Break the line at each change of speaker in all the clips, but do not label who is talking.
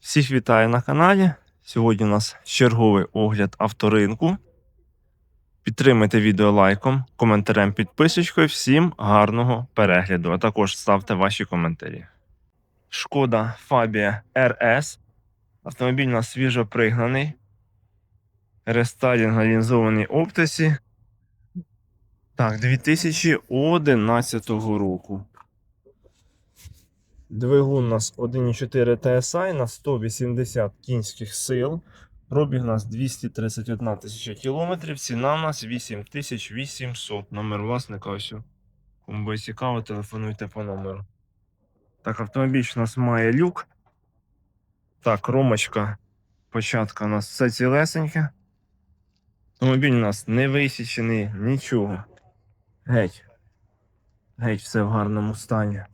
Всіх вітаю на каналі. Сьогодні у нас черговий огляд авторинку. Підтримайте відео лайком, коментарем, підписочкою. Всім гарного перегляду, а також ставте ваші коментарі. Шкода Фабія RS. Автомобіль у нас свіжо пригнаний. Рестайлінг на лінзованій оптиці. Так, 2011 року. Двигун у нас 1,4 TSI на 180 кінських сил. Пробіг у нас 231 тисяча кілометрів. Ціна у нас 8800. Номер власника ось. Кому буде цікаво, телефонуйте по номеру. Так, автомобіль у нас має люк. Так, ромочка. Початка у нас все цілесеньке. Автомобіль у нас не висічений, нічого. Геть. Геть, все в гарному стані.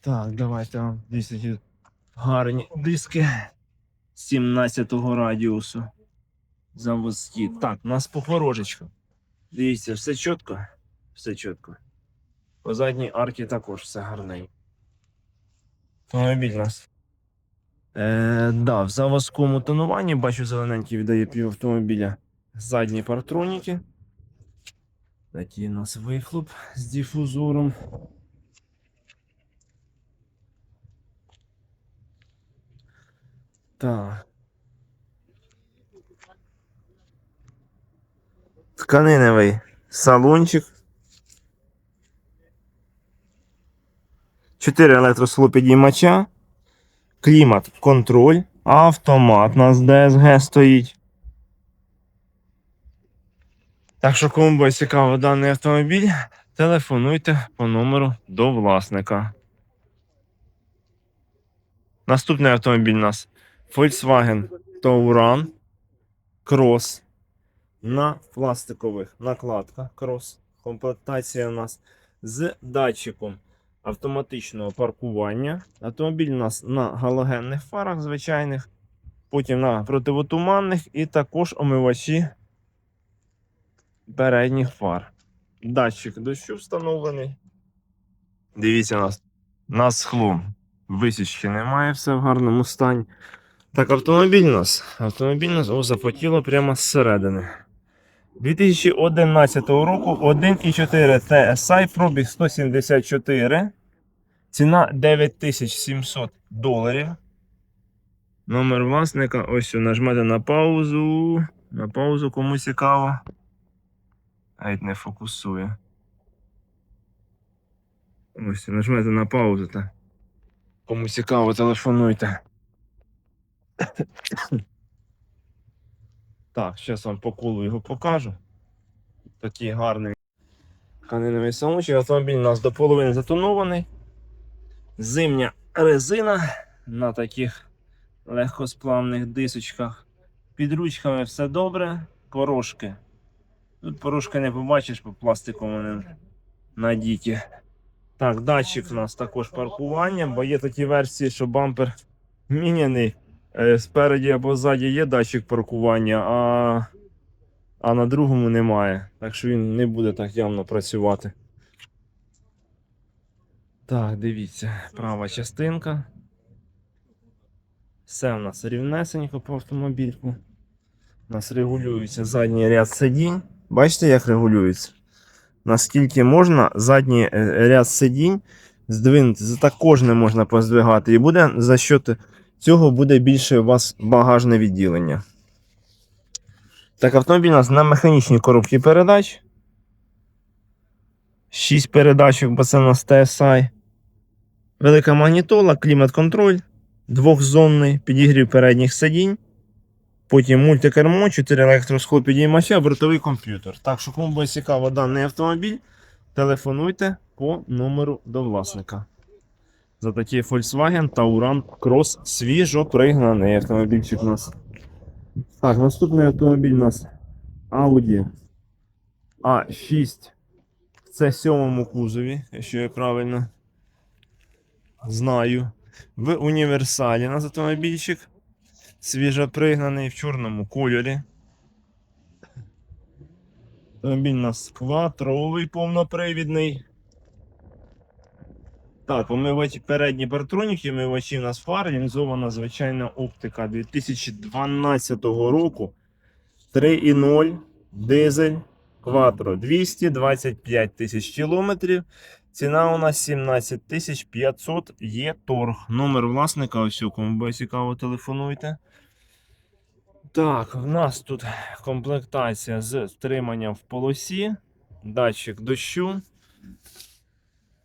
Так, давайте вам гарні диски 17-го радіусу. Заводські. Так, у нас похорожечка. Дивіться, все чітко. Все чітко. По задній арці також все гарненько. Автомобіль у нас. Е, да, в заводському тонуванні бачу зелененький віддає пів автомобіля. Задні партроніки. Такий у нас вихлоп з дифузором. Так. Тканиневий салончик. 4 електрослопідіймача. Клімат контроль. Автомат у DSG стоїть. Так що, кому буде цікаво даний автомобіль, телефонуйте по номеру до власника. Наступний автомобіль у нас Volkswagen Touran Cross на пластикових накладках Cross. Комплектація у нас з датчиком автоматичного паркування. Автомобіль у нас на галогенних фарах звичайних, потім на противотуманних і також омивачі передніх фар. Датчик дощу встановлений. Дивіться у нас на схлу. Висічки немає, все в гарному стані. Так, автомобіль у нас. Автомобіль у нас о, запотіло прямо зсередини. 2011 року 1,4 TSI, пробіг 174. Ціна 9700 доларів. Номер власника. Ось нажмете на паузу. На паузу кому цікаво. Геть не фокусує. Ось, нажмете на паузу. Та. Кому цікаво, телефонуйте. Так, зараз вам по колу його покажу. Такий гарний тканиновий салончик. Автомобіль у нас до половини затонований. Зимня резина на таких легкосплавних дисочках. Під ручками все добре. Порошки. Тут порошки не побачиш, по пластику вони надіті. Так, датчик у нас також паркування, бо є такі версії, що бампер міняний. Е, Спереді або ззаді є датчик паркування, а, а на другому немає. Так що він не буде так явно працювати. Так, дивіться, права частинка. Все у нас рівнесенько по автомобільку. У нас регулюється задній ряд сидінь. Бачите, як регулюється? Наскільки можна задній е, ряд сидінь здвинути. За також не можна поздвигати. І буде за счет цього буде більше у вас багажне відділення. Так, автомобіль у нас на механічній коробці передач. 6 передачок, бо це у нас TSI. Велика магнітола, клімат-контроль, двохзонний, підігрів передніх сидінь. Потім мультикермо, 4 електросход підіймача, бортовий комп'ютер. Так що, кому буде цікаво даний автомобіль, телефонуйте по номеру до власника. За такий Volkswagen Tauran Cross свіжо пригнаний автомобільчик у нас. Так, наступний автомобіль у нас Audi A6 в це сьомому кузові, якщо я правильно знаю. В універсалі у нас автомобільчик. Свіжо пригнаний в чорному кольорі. Автомобіль у нас квадровий повнопривідний. Так, омивачі передні партроніки, омивачі у нас фар, реалізована звичайна оптика 2012 року. 3,0 дизель кватро 225 тисяч кілометрів. Ціна у нас 17 тисяч 500 є торг. Номер власника, ось кому буде цікаво, телефонуйте. Так, в нас тут комплектація з втриманням в полосі, датчик дощу.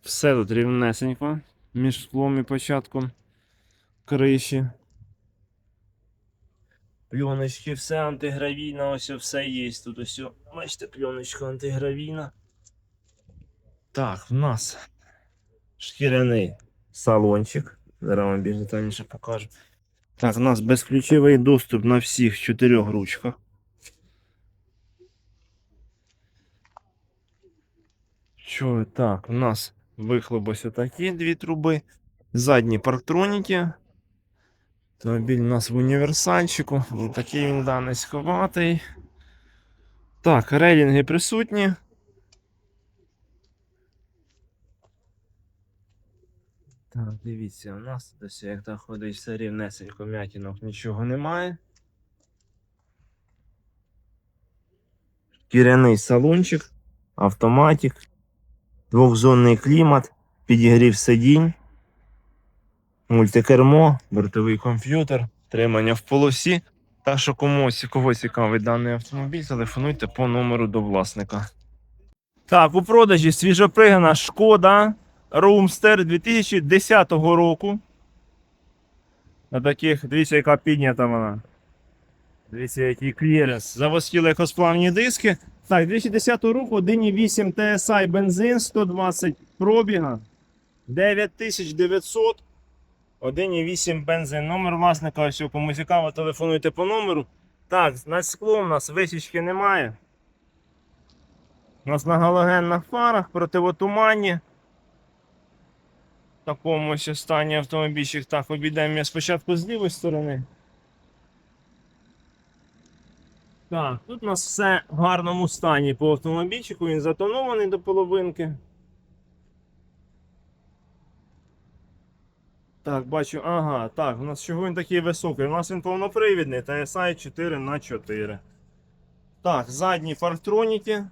Все тут рівнесенько між склом і початком криші. Пленочки, все антигравійне, ось все є. Тут ось, бачите, пленочка антигравійна. Так, в нас шкіряний салончик. Зараз вам більш детальніше покажу. Так, у нас безключовий доступ на всіх чотирьох ручках. Що так, у нас вихлоп ось такі дві труби. Задні парктроніки. Автомобіль у нас в універсальчику. Такий він да, низьковатий. Так, рейлінги присутні. Так, дивіться, у нас ось як так ходить все рівнесенько, м'ятінок нічого немає. Шкіряний салончик, автоматик, двохзонний клімат, підігрів сидінь, мультикермо, бортовий комп'ютер, тримання в полосі. Так що комусь кого цікавий даний автомобіль, телефонуйте по номеру до власника. Так, у продажі свіжопригана шкода Роумстер 2010 року. На таких, дивіться, яка піднята вона. Дивіться, який кліренс. Завостіли легкосплавні диски. Так, 2010 року 1,8 TSI бензин, 120 пробіга, 9900. 1,8 бензин. Номер власника, ось кому цікаво, телефонуйте по номеру. Так, на скло у нас висічки немає. У нас на галогенних фарах, противотуманні. В такому ось стані автомобільчик. Так, обійдемо я спочатку з лівої сторони. Так, тут у нас все в гарному стані по автомобільчику, він затонований до половинки. Так, бачу, ага, так, у нас чого він такий високий? У нас він повнопривідний TSI 4 на 4 Так, задні парктроніки.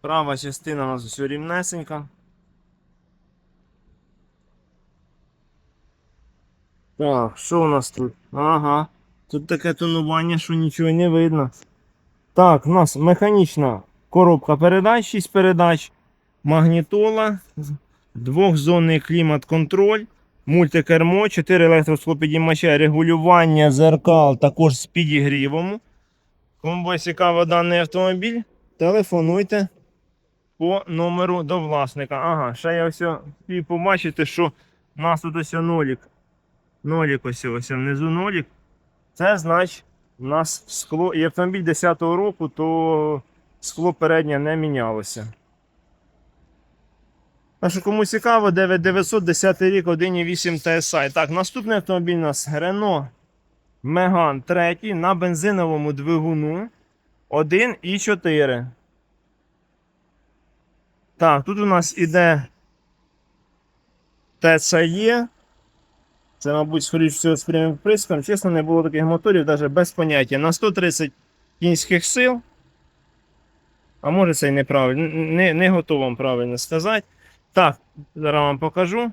Права частина у нас все рівнесенька. Так, що у нас тут? Ага. Тут таке тонування, що нічого не видно. Так, у нас механічна коробка передач, 6 передач, магнітола, двохзонний клімат-контроль, мультикермо, 4 електросклопідіймача, регулювання зеркал також з підігрівом. Кому буде цікаво даний автомобіль, телефонуйте по номеру до власника. Ага, ще я ось хотів побачити, що у нас тут ось нолік. Нолік ось ось внизу нолік. Це значить, у нас скло і автомобіль 10-го року, то скло переднє не мінялося. Так що кому цікаво, 9910 рік 1,8 TSI. Так, наступний автомобіль у нас Renault Megane 3 на бензиновому двигуну 1,4. Так, тут у нас іде TCE. Це, мабуть, скоріш всього з прямим вприском. Чесно, не було таких моторів, навіть без поняття. На 130 кінських сил. А може це і неправильно. Не, не готов вам правильно сказати. Так, зараз вам покажу.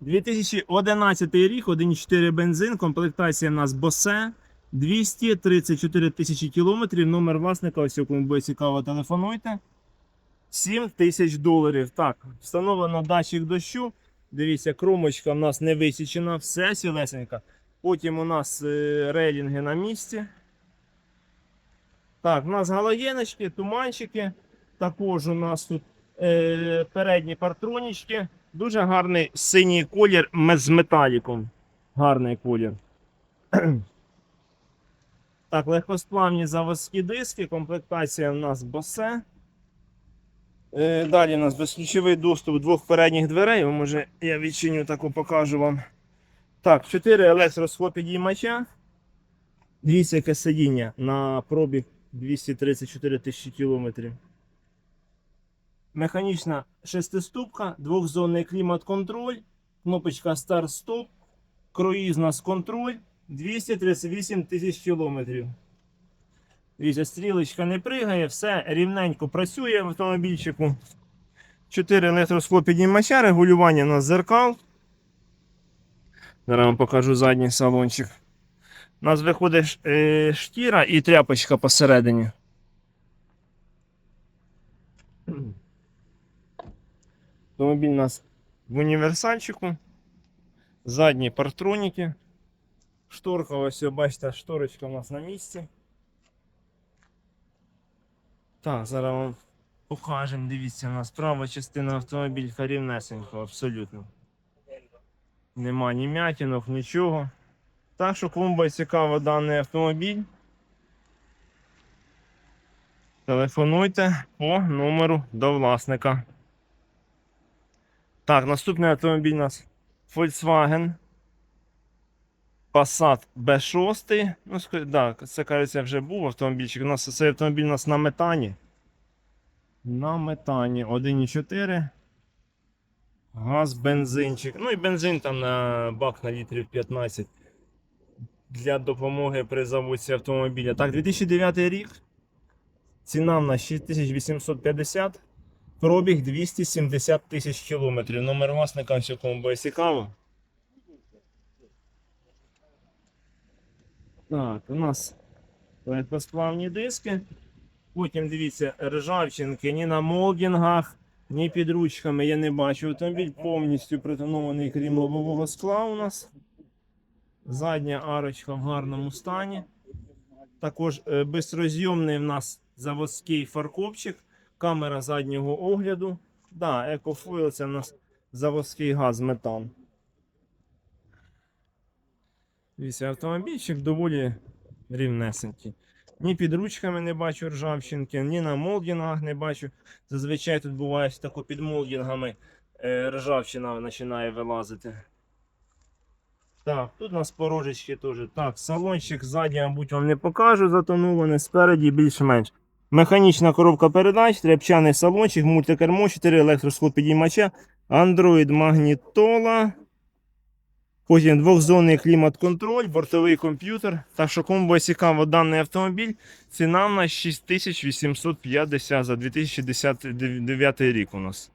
2011 рік, 1,4 бензин, комплектація в нас Босе. 234 тисячі кілометрів. Номер власника, ось кому буде цікаво, телефонуйте. 7 тисяч доларів. Так, встановлено датчик дощу. Дивіться, кромочка в нас не висічена, все сілесенька. Потім у нас е, рейлінги на місці. Так, у нас галогеночки, туманчики. Також у нас тут е, передні партронічки. Дуже гарний синій колір з металіком. Гарний колір. так, легкосплавні заводські диски, комплектація у нас босе. Е, Далі у нас безключовий доступ двох передніх дверей. Може я відчиню таку покажу вам. Так, 4 електросхлопідіймача. Дивіться, яке сидіння на пробіг 234 тисячі кілометрів. Механічна шестиступка, двохзонний клімат-контроль, кнопочка старт-стоп, круїз нас контроль, 238 тисяч кілометрів. Дивіться, стрілочка не пригає, все рівненько працює в автомобільчику. 4 електроскло підіймача, регулювання на зеркал. Зараз вам покажу задній салончик. У нас виходить е, штіра і тряпочка посередині. Автомобіль у нас в універсальчику. Задні партроніки. Шторка, ось бачите, шторочка у нас на місці. Так, зараз вам покажемо. Дивіться, у нас права частина автомобілька рівнесенько, абсолютно. Нема ні м'ятінок, нічого. Так що кому буде цікаво даний автомобіль. Телефонуйте по номеру до власника. Так, наступний автомобіль у нас Volkswagen Passat B6. Ну, да, це кажеться вже був автомобільчик. У нас цей автомобіль у нас на метані. На метані 1,4. Газ, бензинчик. Ну і бензин там на бак на літрів 15 для допомоги при заводці автомобіля. Так, 2009 рік. Ціна в нас 6850. Пробіг 270 тисяч кілометрів. Номер власника все кому буде цікаво. Так, у нас легкосплавні диски. Потім дивіться, ржавчинки ні на молдінгах, ні під ручками я не бачу. Автомобіль повністю притонований, крім лобового скла у нас. Задня арочка в гарному стані. Також е, безрозйомний в нас заводський фаркопчик, камера заднього огляду. Да, екофойл це в нас заводський газ метан. Дивіться, автомобільчик доволі рівнесенький. Ні під ручками не бачу ржавчинки, ні на молдінгах не бачу. Зазвичай тут буває тако під молдінгами е, ржавчина починає вилазити. Так, тут у нас порожечки теж. Так, салончик ззаді, мабуть, вам не покажу, затонований, спереді більш-менш. Механічна коробка передач, тряпчаний салончик, мультикермо, 4 електросклопідіймача, Android магнітола. Потім двохзонний клімат-контроль, бортовий комп'ютер. Так що кому буде цікаво даний автомобіль, ціна на 6850 за 2009 рік у нас.